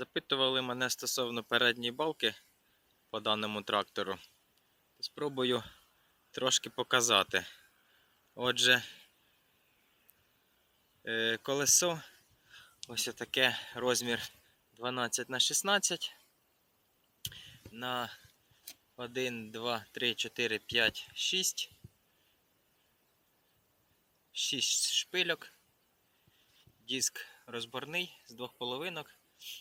Запитували мене стосовно передньої балки по даному трактору. Спробую трошки показати. Отже, е, колесо ось таке розмір 12 на 16 на 1, 2, 3, 4, 5, 6. 6 шпильок. Диск розборний з двох половинок.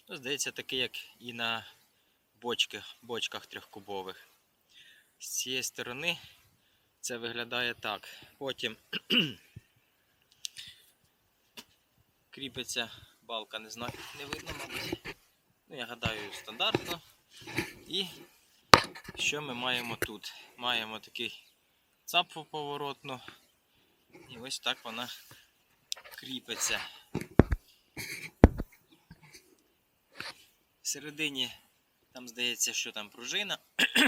Ну, здається, такий, як і на бочках, бочках трьохкубових. З цієї сторони це виглядає так. Потім кріпиться балка, не знаю, не видно, мабуть. Ну, я гадаю, стандартно. І що ми маємо тут? Маємо такий цапфу поворотну. І ось так вона кріпиться. Всередині там здається, що там пружина.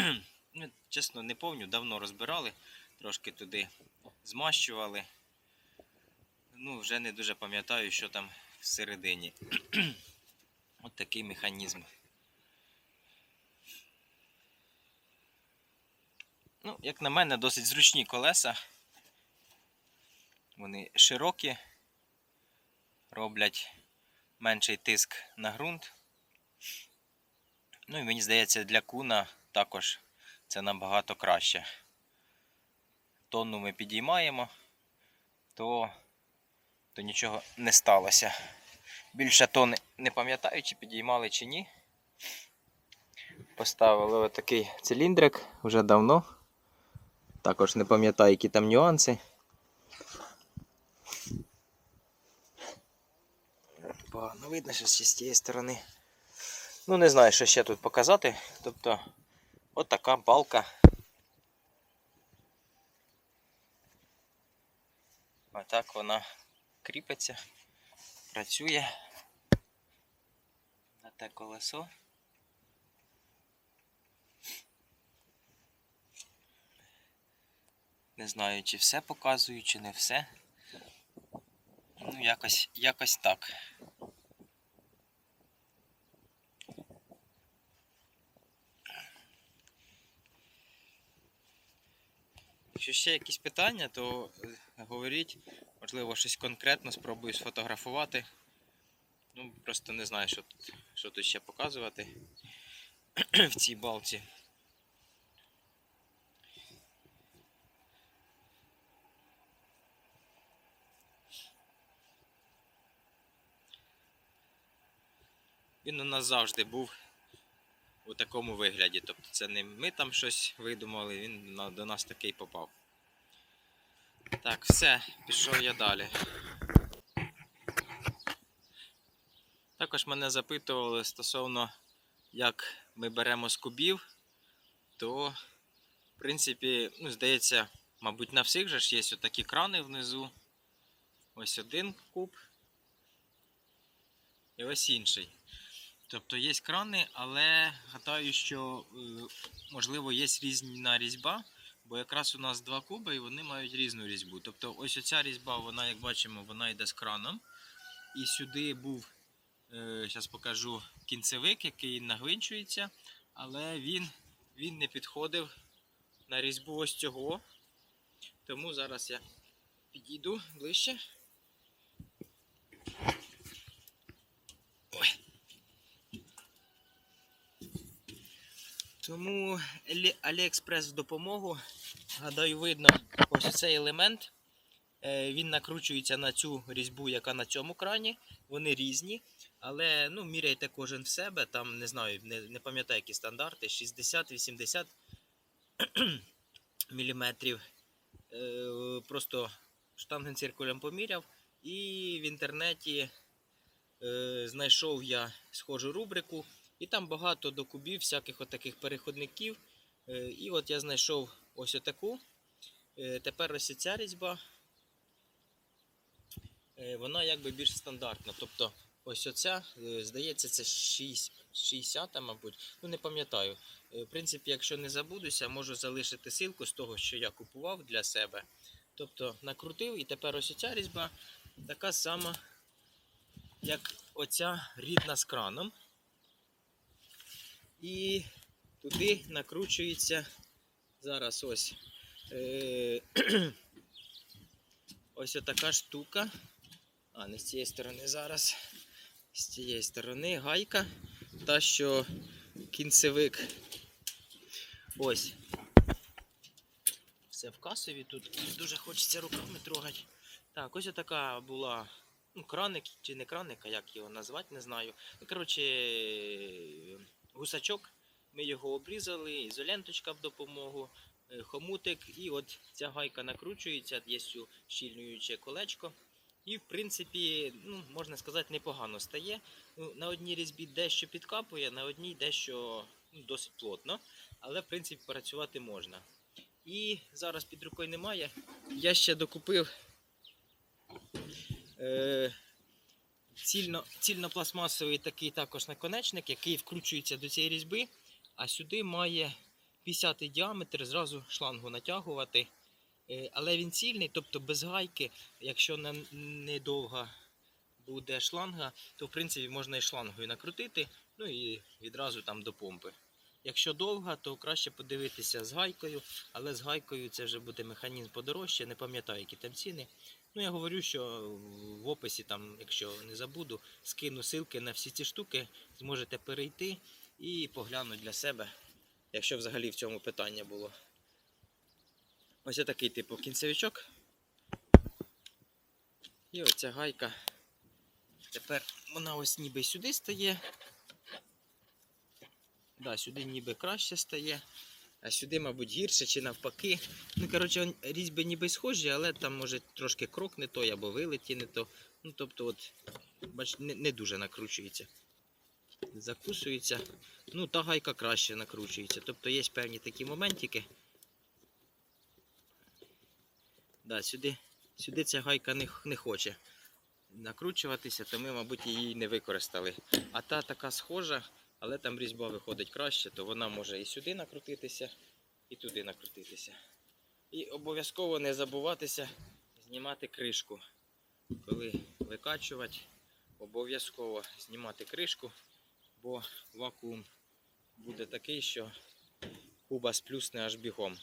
ну, чесно, не помню, давно розбирали, трошки туди змащували. Ну, вже не дуже пам'ятаю, що там всередині. От такий механізм. Ну, як на мене, досить зручні колеса. Вони широкі, роблять менший тиск на ґрунт. Ну і мені здається, для куна також це набагато краще. Тонну ми підіймаємо, то, то нічого не сталося. Більше тонни не пам'ятаю, чи підіймали, чи ні. Поставили отакий циліндрик вже давно. Також не пам'ятаю, які там нюанси. Погано видно, що з цієї сторони. Ну, не знаю, що ще тут показати. Тобто, от така балка. Отак вона кріпиться, працює на те колесо. Не знаю, чи все показую, чи не все. Ну, якось, якось так. Якщо ще якісь питання, то е, говоріть. Можливо, щось конкретно спробую сфотографувати. Ну, просто не знаю, що тут, що тут ще показувати в цій балці. Він у нас завжди був у такому вигляді. Тобто це не ми там щось видумали, він до нас такий попав. Так, все, пішов я далі. Також мене запитували стосовно, як ми беремо з кубів, то, в принципі, ну, здається, мабуть, на всіх же ж є отакі крани внизу. Ось один куб. І ось інший. Тобто є крани, але гадаю, що е, можливо є різна різьба, бо якраз у нас два куби і вони мають різну різьбу. Тобто ось оця різьба, вона, як бачимо, вона йде з краном. І сюди був, зараз покажу, кінцевик, який нагвинчується, але він, він не підходив на різьбу ось цього. Тому зараз я підійду ближче. Ой. Алі- Аліекспрес в допомогу. Гадаю, видно ось цей елемент. Е, Він накручується на цю різьбу, яка на цьому крані. Вони різні. Але ну, міряйте кожен в себе. Там не знаю, не, не пам'ятаю, які стандарти. 60-80 міліметрів. Е, Просто штангенциркулем поміряв. І в інтернеті е, знайшов я схожу рубрику. І там багато до кубів, всяких отаких переходників. Е, І от я знайшов ось отаку. Е, Тепер ось ця різьба. е, Вона якби більш стандартна. Тобто ось оця, здається, це 6, 60, мабуть. Ну не пам'ятаю. В принципі, якщо не забудуся, можу залишити ссылку з того, що я купував для себе. Тобто накрутив і тепер ось ця різьба така сама, як оця рідна з краном. І туди накручується зараз ось. Е- ось така штука. А, не з цієї сторони зараз. З цієї сторони гайка. Та, що кінцевик. Ось. Все в касові тут дуже хочеться руками трогати. Так, ось така була. Ну, краник чи не краник, а як його назвати, не знаю. Ну, коротше, гусачок. Ми його обрізали, ізоленточка в допомогу, е, хомутик, і от ця гайка накручується, є щільнююче колечко. І, в принципі, ну, можна сказати, непогано стає. Ну, на одній різьбі дещо підкапує, на одній дещо ну, досить плотно, але в принципі працювати можна. І зараз під рукою немає. Я ще докупив е, цільно, цільнопластмасовий такий також наконечник, який вкручується до цієї різьби, а сюди має 50 діаметр, зразу шлангу натягувати. Е, але він цільний, тобто без гайки, якщо недовга буде шланга, то в принципі можна і шлангою накрутити, ну і відразу там до помпи. Якщо довга, то краще подивитися з гайкою, але з гайкою це вже буде механізм подорожче, не пам'ятаю, які там ціни. Ну я говорю, що в описі, там, якщо не забуду, скину ссылки на всі ці штуки, зможете перейти і поглянути для себе, якщо взагалі в цьому питання було. Ось такий типу кінцевичок. І оця гайка. Тепер вона ось ніби сюди стає. Да, сюди ніби краще стає, а сюди, мабуть, гірше чи навпаки. Ну, коротше, різьби ніби схожі, але там може трошки крок не той або вилеті не то. Ну, тобто, от, бач, не, не дуже накручується. Закусується. Ну, та гайка краще накручується. Тобто є певні такі моментики. Да, сюди, сюди ця гайка не, не хоче накручуватися, то ми, мабуть, її не використали. А та така схожа, але там різьба виходить краще, то вона може і сюди накрутитися, і туди накрутитися. І обов'язково не забуватися знімати кришку. Коли викачувати, обов'язково знімати кришку, бо вакуум буде такий, що куба сплюсне аж бігом.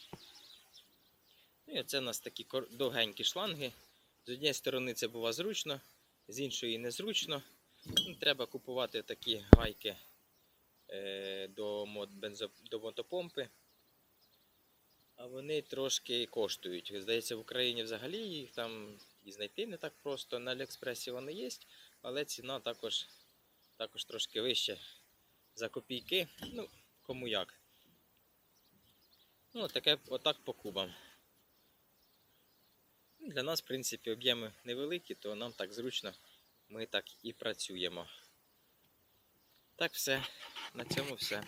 Ну і оце у нас такі довгенькі шланги. З однієї сторони це бува зручно, з іншої незручно. Ну, Треба купувати такі гайки до, мот- бензо, до мотопомпи. А вони трошки коштують. Здається, в Україні взагалі їх там і знайти не так просто. На Аліекспресі вони є, але ціна також, також трошки вища за копійки. Ну, кому як. Ну, таке, отак по кубам. Для нас, в принципі, об'єми невеликі, то нам так зручно, ми так і працюємо. Так, все. На цьому все.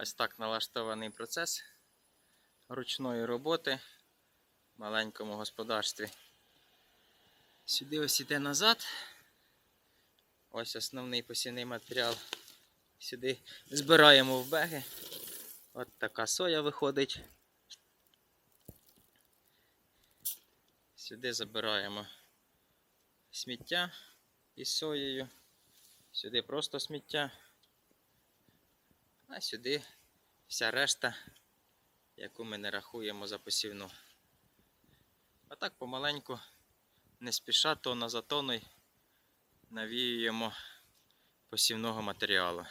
Ось так налаштований процес ручної роботи в маленькому господарстві. Сюди ось іде назад. Ось основний посівний матеріал. Сюди збираємо в беги. От така соя виходить. Сюди забираємо сміття із соєю. Сюди просто сміття. А сюди вся решта, яку ми не рахуємо за посівну. А так помаленьку, не спіша, тона за тоною навіюємо посівного матеріалу.